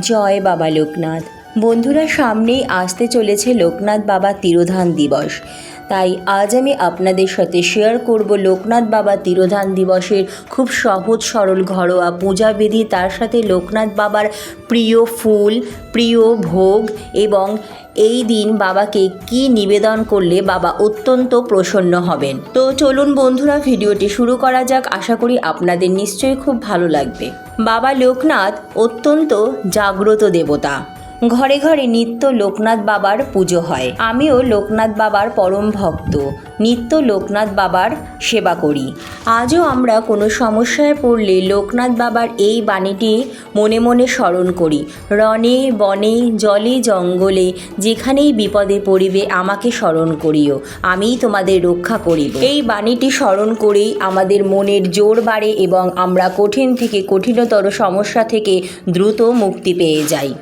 জয় বাবা লোকনাথ। বন্ধুরা সামনেই আসতে চলেছে লোকনাথ বাবা তিরোধান দিবস। তাই আজ আমি আপনাদের সাথে শেয়ার করব লোকনাথ বাবা তিরোধান দিবসের খুব সহজ সরল ঘরোয়া পূজাবিধি তার সাথে লোকনাথ বাবার প্রিয় ফুল, প্রিয় ভোগ এবং এই দিন বাবাকে কি নিবেদন করলে বাবা অত্যন্ত প্রসন্ন হবেন। তো চলুন বন্ধুরা, ভিডিওটি শুরু করা যাক। আশা করি আপনাদের নিশ্চয়ই খুব ভালো লাগবে। বাবা লোকনাথ অত্যন্ত জাগ্রত দেবতা। ঘরে ঘরে নিত্য লোকনাথ বাবার পুজো হয়। আমিও লোকনাথ বাবার পরম ভক্ত। নিত্য লোকনাথ বাবার সেবা করি। আজও আমরা কোনো সমস্যায় পড়লে লোকনাথ বাবার এই বাণীটি মনে মনে স্মরণ করি। রনে বনে, জলে, জঙ্গলে যেখানেই বিপদে পড়িবে আমাকে স্মরণ করিও। আমিই তোমাদের রক্ষা করিব। এই বাণীটি স্মরণ করেই আমাদের মনের জোর বাড়ে এবং আমরা কঠিন থেকে কঠিনতর সমস্যা থেকে দ্রুত মুক্তি পেয়ে যাই।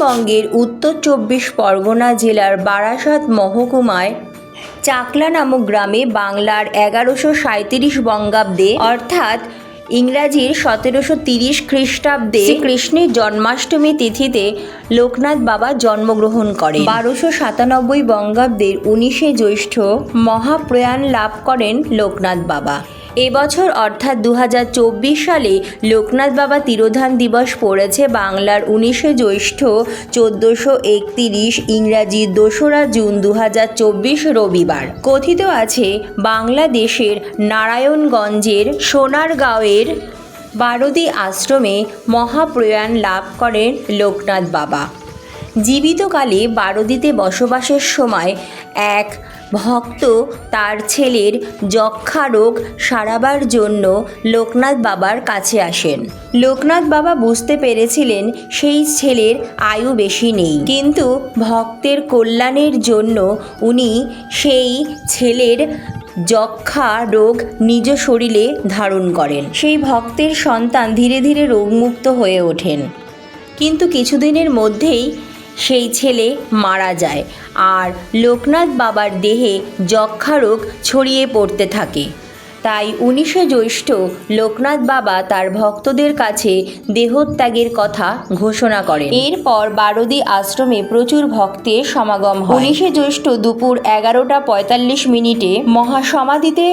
পশ্চিমবঙ্গের উত্তর চব্বিশ পরগনা জেলার বারাসাত মহকুমায় চাকলা নামক গ্রামে বাংলার এগারোশো সাঁত্রিশ বঙ্গাব্দে, অর্থাৎ ইংরাজির সতেরোশো তিরিশ খ্রিস্টাব্দে কৃষ্ণের জন্মাষ্টমী তিথিতে লোকনাথ বাবা জন্মগ্রহণ করেন। বারোশো সাতানব্বই বঙ্গাব্দের উনিশে জ্যৈষ্ঠ মহাপ্রয়াণ লাভ করেন লোকনাথ বাবা। এবছর অর্থাৎ দু হাজার চব্বিশ সালে লোকনাথ বাবা তিরোধান দিবস পড়েছে বাংলার উনিশে জ্যৈষ্ঠ চোদ্দোশো একতিরিশ ইংরাজি দোসরা জুন দু হাজার চব্বিশ রবিবার। কথিত আছে, বাংলাদেশের নারায়ণগঞ্জের সোনারগাঁওয়ের বারদি আশ্রমে মহাপ্রয়াণ লাভ করেন লোকনাথ বাবা। জীবিতকালে বারদিতে বসবাসের সময় এক ভক্ত তার ছেলের যক্ষা রোগ সারাবার জন্য লোকনাথ বাবার কাছে আসেন। লোকনাথ বাবা বুঝতে পেরেছিলেন সেই ছেলের আয়ু বেশি নেই। কিন্তু ভক্তের কল্যাণের জন্য উনি সেই ছেলের যক্ষা রোগ নিজ শরীরে ধারণ করেন। সেই ভক্তের সন্তান ধীরে ধীরে রোগমুক্ত হয়ে ওঠেন। কিন্তু কিছুদিনের মধ্যেই সেই ছেলে মারা যায় আর লোকনাথ বাবার দেহে যক্ষা রোগ ছড়িয়ে পড়তে থাকে। তাই উনিশে জ্যৈষ্ঠ লোকনাথ বাবা তার ভক্তদের কাছে দেহত্যাগের কথা ঘোষণা করেন। এরপর বারদি আশ্রমে প্রচুর ভক্তের সমাগম হয়। উনিশে জ্যৈষ্ঠ দুপুর এগারোটা পঁয়তাল্লিশ মিনিটে মহাসমাধিতে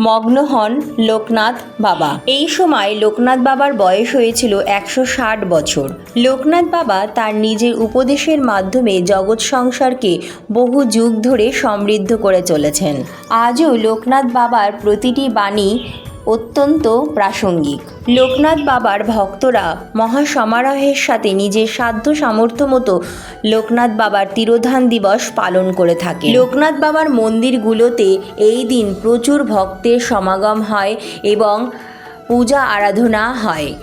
মগ্ন হন লোকনাথ বাবা। এই সময় লোকনাথ বাবার বয়স হয়েছিল একশো ষাট বছর। লোকনাথ বাবা তার নিজের উপদেশের মাধ্যমে জগৎ সংসারকে বহু যুগ ধরে সমৃদ্ধ করে চলেছেন। আজও লোকনাথ বাবার প্রতিটি বাণী অত্যন্ত প্রাসঙ্গিক। লোকনাথ বাবার ভক্তরা মহাসমারোহের সাথে নিজের সাধ্য সামর্থ্য মতো লোকনাথ বাবার তিরোধান দিবস পালন করে থাকে লোকনাথ বাবার মন্দিরগুলোতে এই দিন প্রচুর ভক্তের সমাগম হয় এবং পূজা আরাধনা হয়।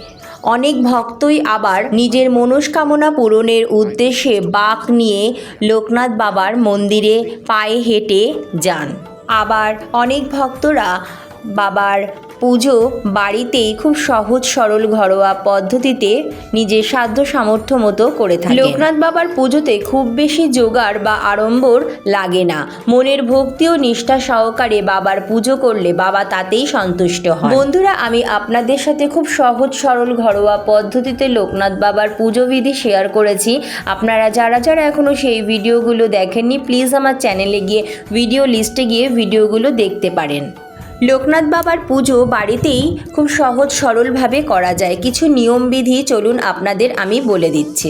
অনেক ভক্তই আবার নিজের মনস্কামনা পূরণের উদ্দেশ্যে বাঁক নিয়ে লোকনাথ বাবার মন্দিরে পায়ে হেঁটে যান। আবার অনেক ভক্তরা বাবার পুজো বাড়িতেই খুব সহজ সরল ঘরোয়া পদ্ধতিতে নিজের সাধ্য সামর্থ্য মতো করে থাকে লোকনাথ বাবার পুজোতে খুব বেশি জোগাড় বা আড়ম্বর লাগে না। মনের ভক্তি ও নিষ্ঠা সহকারে বাবার পুজো করলে বাবা তাতেই সন্তুষ্ট হয় বন্ধুরা, আমি আপনাদের সাথে খুব সহজ সরল ঘরোয়া পদ্ধতিতে লোকনাথ বাবার পুজো বিধি শেয়ার করেছি। আপনারা যারা যারা এখনও সেই ভিডিওগুলো দেখেননি, প্লিজ আমার চ্যানেলে গিয়ে ভিডিও লিস্টে গিয়ে ভিডিওগুলো দেখতে পারেন। লোকনাথ বাবার পুজো বাড়িতেই খুব সহজ সরলভাবে করা যায়। কিছু নিয়মবিধি চলুন আপনাদের আমি বলে দিচ্ছি।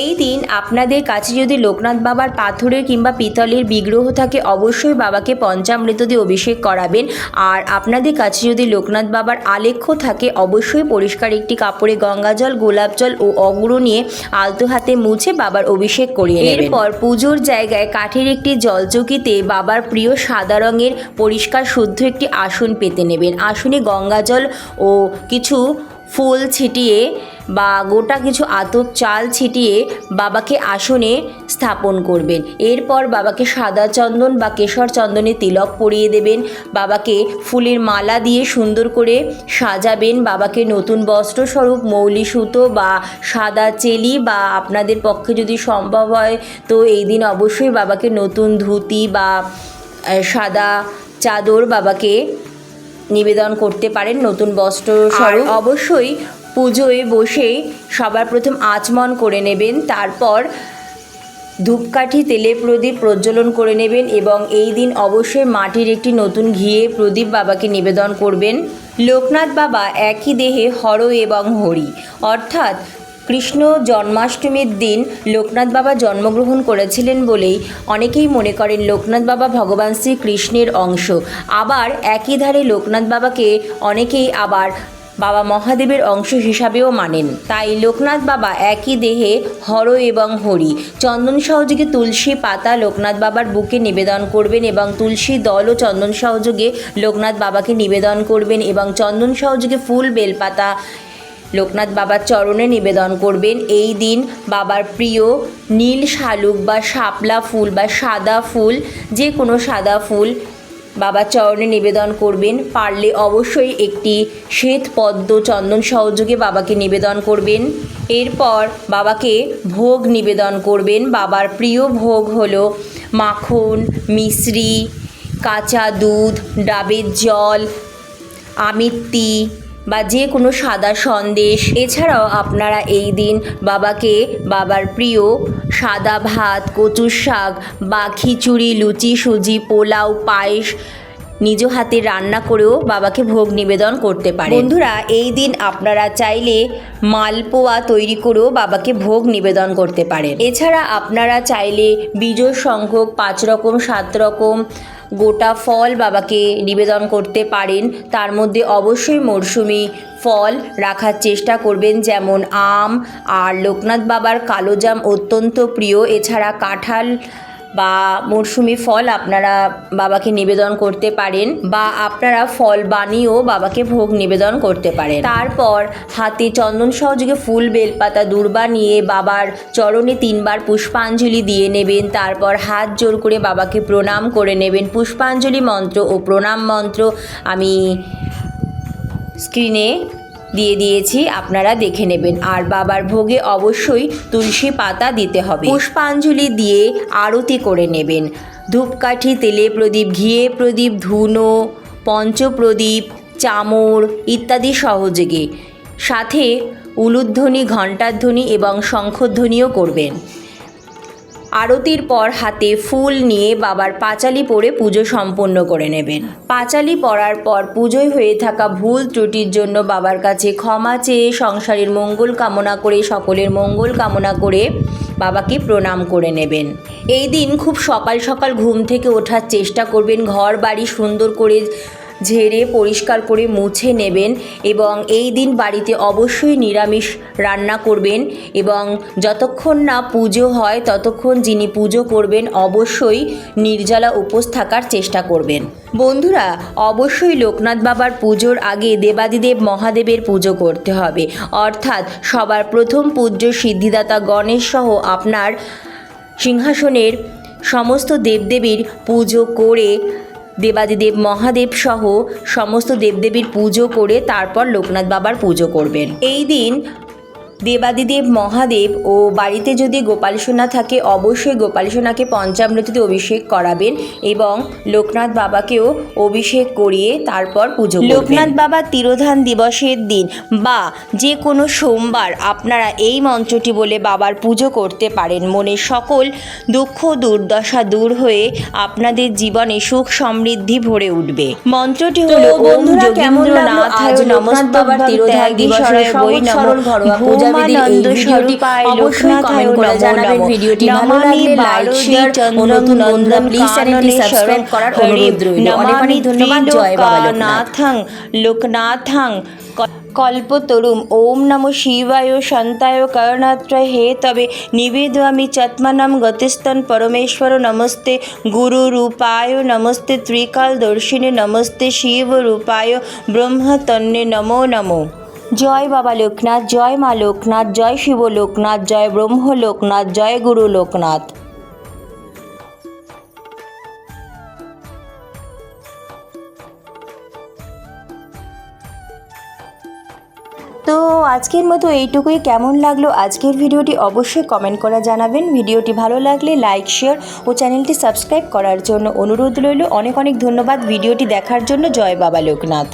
এই দিন আপনাদের কাছে যদি লোকনাথ বাবার পাথরের কিংবা পিতলের বিগ্রহ থাকে, অবশ্যই বাবাকে পঞ্চামৃত দিয়ে অভিষেক করাবেন। আর আপনাদের কাছে যদি লোকনাথ বাবার আলেখ্য থাকে, অবশ্যই পরিষ্কার একটি কাপড়ে গঙ্গা জল, গোলাপ জল ও অগুরু নিয়ে আলতো হাতে মুছে বাবার অভিষেক করিয়ে এরপর পুজোর জায়গায় কাঠের একটি জলচকিতে বাবার প্রিয় সাদা রঙের পরিষ্কার শুদ্ধ একটি আসন পেতে নেবেন। আসনে গঙ্গা জল ও কিছু ফুল ছিটিয়ে বা গোটা কিছু আতপ চাল ছিটিয়ে বাবাকে আসনে স্থাপন করবেন। এরপর বাবাকে সাদা চন্দন বা কেশর চন্দনে তিলক পরিয়ে দেবেন। বাবাকে ফুলের মালা দিয়ে সুন্দর করে সাজাবেন। বাবাকে নতুন বস্ত্রস্বরূপ, মৌলি সুতো বা সাদা চেলি বা আপনাদের পক্ষে যদি সম্ভব হয়, তো এই দিন অবশ্যই বাবাকে নতুন ধুতি বা সাদা চাদর বাবাকে নিবেদন করতে পারেন নতুন বস্ত্র স্বরূপ। অবশ্যই পুজোয় বসে সবার প্রথম আচমন করে নেবেন, তারপর ধূপকাঠি, তেলে প্রদীপ প্রজ্বলন করে নেবেন এবং এই দিন অবশ্যই মাটির একটি নতুন ঘিয়ে প্রদীপ বাবাকে নিবেদন করবেন। লোকনাথ বাবা একই দেহে হর এবং হরি। অর্থাৎ কৃষ্ণ জন্মাষ্টমীর দিন লোকনাথ বাবা জন্মগ্রহণ করেছিলেন বলেই অনেকেই মনে করেন লোকনাথ বাবা ভগবান শ্রীকৃষ্ণের অংশ। আবার একই ধারে লোকনাথ বাবাকে অনেকেই আবার বাবা মহাদেবের অংশ হিসাবেও মানেন। তাই লোকনাথ বাবা একই দেহে হর এবং হরি। চন্দন সহযোগে তুলসী পাতা লোকনাথ বাবার বুকে নিবেদন করবেন এবং তুলসী দল ও চন্দন সহযোগে লোকনাথ বাবাকে নিবেদন করবেন এবং চন্দন সহযোগে ফুল, বেলপাতা লোকনাথ বাবার চরণে নিবেদন করবেন। এই দিন বাবার প্রিয় নীল শালুক বা শাপলা ফুল বা সাদা ফুল, যে কোনো সাদা ফুল বাবার চরণে নিবেদন করবেন। পারলে অবশ্যই একটি শ্বেত পদ্ম চন্দন সহযোগে বাবাকে নিবেদন করবেন। এরপর বাবাকে ভোগ নিবেদন করবেন। বাবার প্রিয় ভোগ হলো মাখন, মিশ্রি, কাঁচা দুধ, ডাবের জল, আমিত্তি বা যে কোনো সাদা সন্দেশ। এছাড়াও আপনারা এই দিন বাবাকে, বাবার প্রিয় সাদা ভাত, কচুর শাক, বা খিচুড়ি, লুচি, সুজি, পোলাও, পায়েস নিজ হাতে রান্না করেও বাবাকে ভোগ নিবেদন করতে পারেন। বন্ধুরা, এই দিন আপনারা চাইলে মালপোয়া তৈরি করেও বাবাকে ভোগ নিবেদন করতে পারেন। এছাড়া আপনারা চাইলে বীজর সংখ্যক পাঁচ রকম, সাত রকম গোটা ফল বাবাকে নিবেদন করতে পারেন। তার মধ্যে অবশ্যই মরশুমি ফল রাখার চেষ্টা করবেন, যেমন আম। আর লোকনাথ বাবার কালোজাম অত্যন্ত প্রিয়। এছাড়া কাঁঠাল বা মরশুমি ফল আপনারা বাবাকে নিবেদন করতে পারেন বা আপনারা ফল বানিয়েও বাবাকে ভোগ নিবেদন করতে পারেন। তারপর হাতে চন্দন সহযোগে ফুল, বেলপাতা, দূর্বা নিয়ে বাবার চরণে তিনবার পুষ্পাঞ্জলি দিয়ে নেবেন। তারপর হাত জোর করে বাবাকে প্রণাম করে নেবেন। পুষ্পাঞ্জলি মন্ত্র ও প্রণাম মন্ত্র আমি স্ক্রিনে দিয়ে দিয়েছি, আপনারা দেখে নেবেন। আর বাবার ভোগে অবশ্যই তুলসী পাতা দিতে হবে। পুষ্পাঞ্জলি দিয়ে আরতি করে নেবেন। ধূপকাঠি, তেলে প্রদীপ, ঘিয়ে প্রদীপ, ধুনো, পঞ্চপ্রদীপ, চামর ইত্যাদি সহযোগে। সাথে উলুধ্বনি ঘণ্টার ধ্বনি এবং শঙ্খধ্বনিও করবেন। আরতির পর হাতে ফুল নিয়ে বাবার পাঁচালি পরে পুজো সম্পন্ন করে নেবেন। পাঁচালি পড়ার পর পুজোয় হয়ে থাকা ভুল ত্রুটির জন্য বাবার কাছে ক্ষমা চেয়ে সংসারের মঙ্গল কামনা করে সকলের মঙ্গল কামনা করে বাবাকে প্রণাম করে নেবেন। এই দিন খুব সকাল সকাল ঘুম থেকে ওঠার চেষ্টা করবেন, ঘর বাড়ি সুন্দর করে ঝেড়ে পরিষ্কার করে মুছে নেবেন এবং এই দিন বাড়িতে অবশ্যই নিরামিষ রান্না করবেন এবং যতক্ষণ না পুজো হয়, ততক্ষণ যিনি পুজো করবেন অবশ্যই নির্জলা উপোস থাকার চেষ্টা করবেন। বন্ধুরা, অবশ্যই লোকনাথ বাবার পুজোর আগে দেবাদিদেব মহাদেবের পুজো করতে হবে। অর্থাৎ সবার প্রথম পূজ্য সিদ্ধিদাতা গণেশ সহ আপনার সিংহাসনের সমস্ত দেবদেবীর পুজো করে দেবাদিদেব মহাদেব সহ সমস্ত দেবদেবীর পুজো করে তারপর লোকনাথ বাবার পুজো করবেন। এই দিন দেবাদিদেব মহাদেব ও বাড়িতে যদি গোপাল সোনা থাকে অবশ্যই গোপাল সোনাকে পঞ্চামৃততে অভিষেক করাবেন এবং লোকনাথ বাবাকেও অভিষেক করিয়ে তারপর পুজো লোকনাথ বাবা তিরোধান দিবসের দিন বা যে কোনো সোমবার আপনারা এই মন্ত্রটি বলে বাবার পুজো করতে পারেন। মনের সকল দুঃখ দুর্দশা দূর হয়ে আপনাদের জীবনে সুখ সমৃদ্ধি ভরে উঠবে। মন্ত্রটি হলো বন্ধুরা, কেমন যোগীন্দ্রনাথায় আজ নমস্তভ্য বাবার তিরোধায় দিবসের বই নম। ঘরোয়া ভূমানন্দ পূজাবিধির এই ভিডিওটি অবশ্যই comment করে জানাবেন। ভিডিওটি ভালো লাগলে লাইক শেয়ার নতুন বন্ধুরা প্লিজ চ্যানেলটি সাবস্ক্রাইব করার অনুরোধ রইল। অনেক অনেক ধন্যবাদ জয় বাবা লোকনাথ। নাথাং লোকনাথাং কল্পতরুম ওম নমো শিবায় শান্তায় করণাত্রয়। হে তবে নিবেদয়ামি চত্মানাম গতিস্তন পরমেশ্বর। নমস্তে গুরু রূপায় নমস্তে ত্রিকাল দর্শিনে নমস্তে শিব রূপায় ব্রহ্মতন্নে নমো নমো। জয় বাবা লোকনাথ, জয় মা লোকনাথ, জয় শিব লোকনাথ, জয় ব্রহ্ম লোকনাথ, জয় গুরু লোকনাথ। তো আজকের মতো এইটুকুই। কেমন লাগল আজকের ভিডিওটি অবশ্যই কমেন্ট করে জানাবেন। ভিডিওটি ভালো লাগলে লাইক শেয়ার ও চ্যানেলটি সাবস্ক্রাইব করার জন্য অনুরোধ রইল। অনেক অনেক ধন্যবাদ ভিডিওটি দেখার জন্য। জয় বাবা লোকনাথ।